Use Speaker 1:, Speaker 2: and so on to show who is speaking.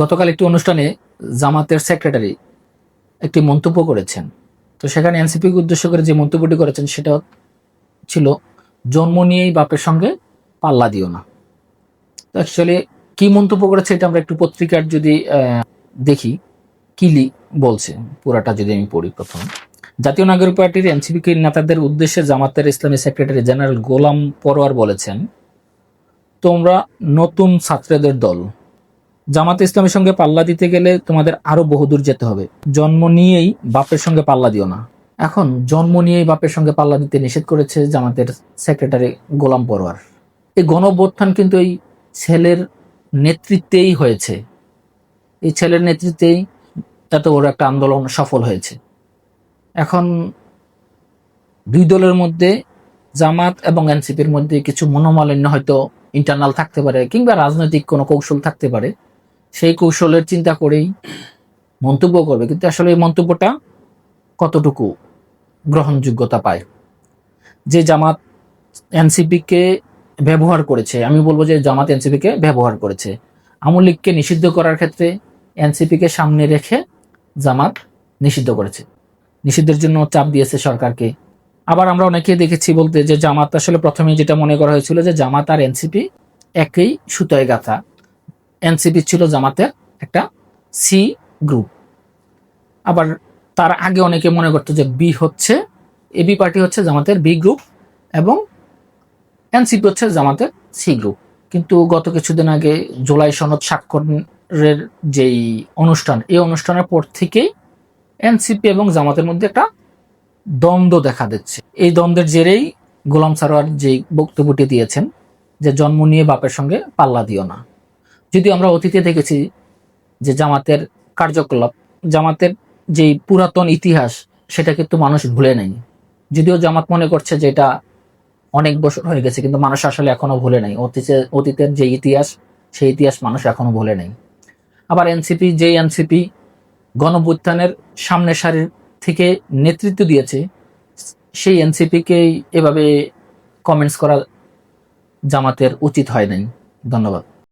Speaker 1: গতকাল একটি অনুষ্ঠানে জামাতের সেক্রেটারি একটি মন্তব্য করেছেন। তো সেখানে এনসিপিকে উদ্দেশ্য করে যে মন্তব্যটি করেছেন সেটা ছিল, জন্ম নিয়েই বাপের সঙ্গে পাল্লা দিও না। তো অ্যাকচুয়ালি কি মন্তব্য করেছে এটা আমরা একটু পত্রিকার যদি দেখি। কিলি বলছে, পুরাটা যদি আমি পড়ি প্রথম। জাতীয় নাগরিক পার্টির এনসিপি নেতাদের উদ্দেশ্যে জামাতের ইসলামী সেক্রেটারি জেনারেল গোলাম পরোয়ার বলেছেন, তোমরা নতুন ছাত্রদের দল। জামাতে ইসলামের সঙ্গে পাল্লা দিতে গেলে তোমাদের আরও বহুদূর যেতে হবে। জন্ম নিয়েই বাপের সঙ্গে পাল্লা দিও না। এখন জন্ম নিয়েই বাপের সঙ্গে পাল্লা দিতে নিষেধ করেছে জামাতের সেক্রেটারি গোলাম পরোয়ার। এই গণঅভ্যুত্থান কিন্তু এই ছেলের নেতৃত্বেই হয়েছে। এই ছেলের নেতৃত্বেই এত বড় একটা আন্দোলন সফল হয়েছে। এখন দুই দলের মধ্যে জামাত এবং এনসিপির মধ্যে কিছু মনোমালিন্য হয়তো ইন্টারনাল থাকতে পারে কিংবা রাজনৈতিক কোনো কৌশল থাকতে পারে। সেই কৌশলের চিন্তা করেই মন্তব্য করবে। কিন্তু আসলে এই মন্তব্যটা কতটুকু গ্রহণযোগ্যতা পায়? যে জামাত এনসিপিকে ব্যবহার করেছে, আমি বলব যে জামাত এনসিপিকে ব্যবহার করেছে। আওয়ামী লীগকে নিষিদ্ধ করার ক্ষেত্রে এনসিপিকে সামনে রেখে জামাত নিষিদ্ধ করেছে। নিষিদ্ধের জন্য চাপ দিয়েছে সরকারকে। আবার আমরা অনেকে দেখেছি বলতে যে জামাত আসলে প্রথমে যেটা মনে করা হয়েছিল যে জামাত আর এনসিপি একই সুতোয় গাথা। এনসিপি ছিল জামাতের একটা সি গ্রুপ আবার তার আগে অনেকে মনে করতো যে বি হচ্ছে এবি পার্টি হচ্ছে জামাতের বি গ্রুপ এবং এনসিপি হচ্ছে জামাতের সি গ্রুপ কিন্তু গত কিছুদিন আগে জুলাই সনদ স্বাক্ষরের যেই অনুষ্ঠান, এই অনুষ্ঠানের পর থেকেই এনসিপি এবং জামাতের মধ্যে একটা দ্বন্দ্ব দেখা দিচ্ছে। এই দ্বন্দ্বের জেরেই গোলাম সারোয়ার যে বক্তব্যটি দিয়েছেন যে জন্ম নিয়ে বাপের সঙ্গে পাল্লা দিও না। যদিও আমরা অতীতে দেখেছি যে জামাতের কার্যকলাপ, জামাতের যেই পুরাতন ইতিহাস, সেটা কিন্তু মানুষ ভুলে নেই যদিও জামাত মনে করছে যে এটা অনেক বছর হয়ে গেছে, কিন্তু মানুষ আসলে এখনও ভুলে নাই। অতীতে, অতীতের যে ইতিহাস, সেই ইতিহাস মানুষ এখনও ভুলে নেই। আবার এনসিপি যে এনসিপি গণভ্যুত্থানের সামনের সারির থেকে নেতৃত্ব দিয়েছে, সেই এনসিপিকেই এভাবে কমেন্টস করা জামাতের উচিত হয় নাই। ধন্যবাদ।